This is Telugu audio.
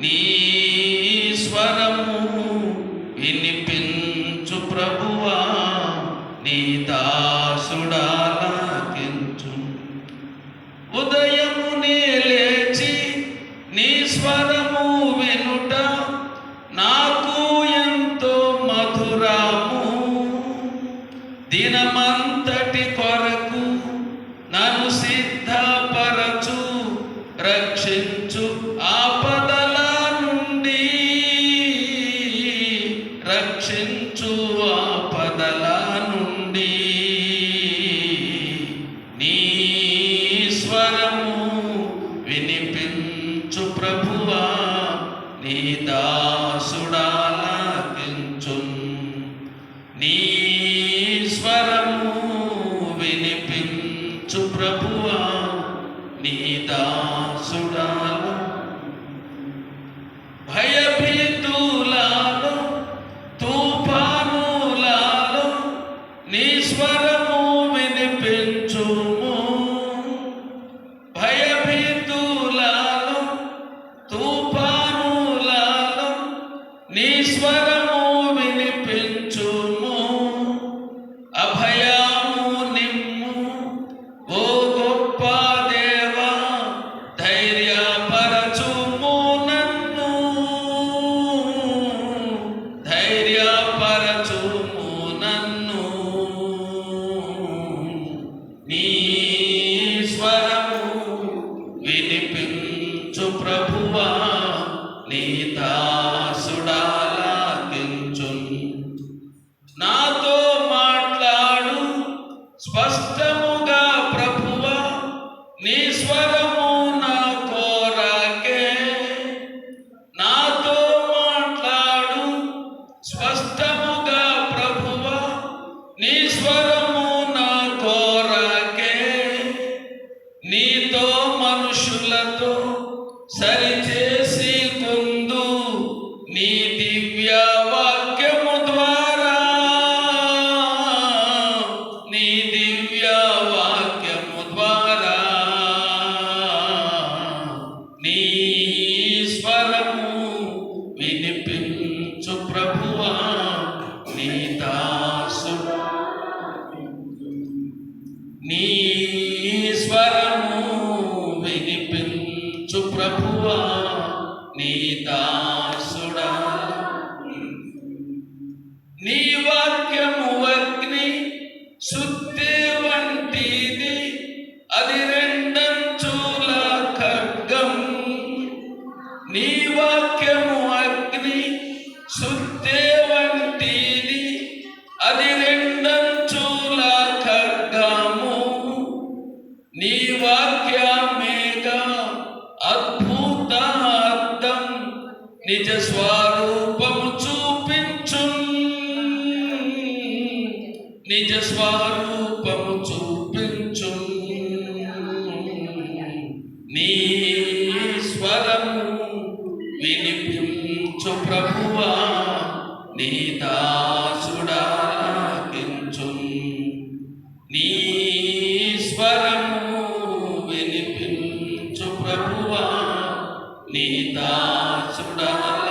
నీ స్వరము వినిపించు ప్రభువా నీ దాసుడాలకించు. ఉదయమునే లేచి నీ స్వరము వినుట నాకు ఎంతో మధురాము. దినమంతటి కొరకు నన్ను సిద్ధపరచు రక్షించు. నుండి నీ స్వరము వినిపించు ప్రభువా నీ దాసుడాలకించు నీ స్వరము వినిపించు ప్రభువా నీ దాసుడాల వినిపించు ప్రభువా నీ దాసుడాలకించు నాతో మాట్లాడు స్పష్టముగా ప్రభువా నీ స్వరము నా కోరకే. నాతో మాట్లాడు స్పష్టము మనుషులతో సరిచేసి తుందు నీ దివ్య వాక్యము ద్వారా. నీ దివ్య వాక్యము ద్వారా. నీ స్వరము వినిపించు ప్రభువా నీ దాసు. నీ స్వరము వినిపించు ప్రభువా నీ దాసుడా. నీ వాక్యము అగ్ని శుద్ధి వంటిది. అది నిజ స్వరూపము చూపించు నిజ స్వరూపము చూపించు నీ స్వరము వినిపించు ప్రభువా నీ దాసుడు. गीता सुडा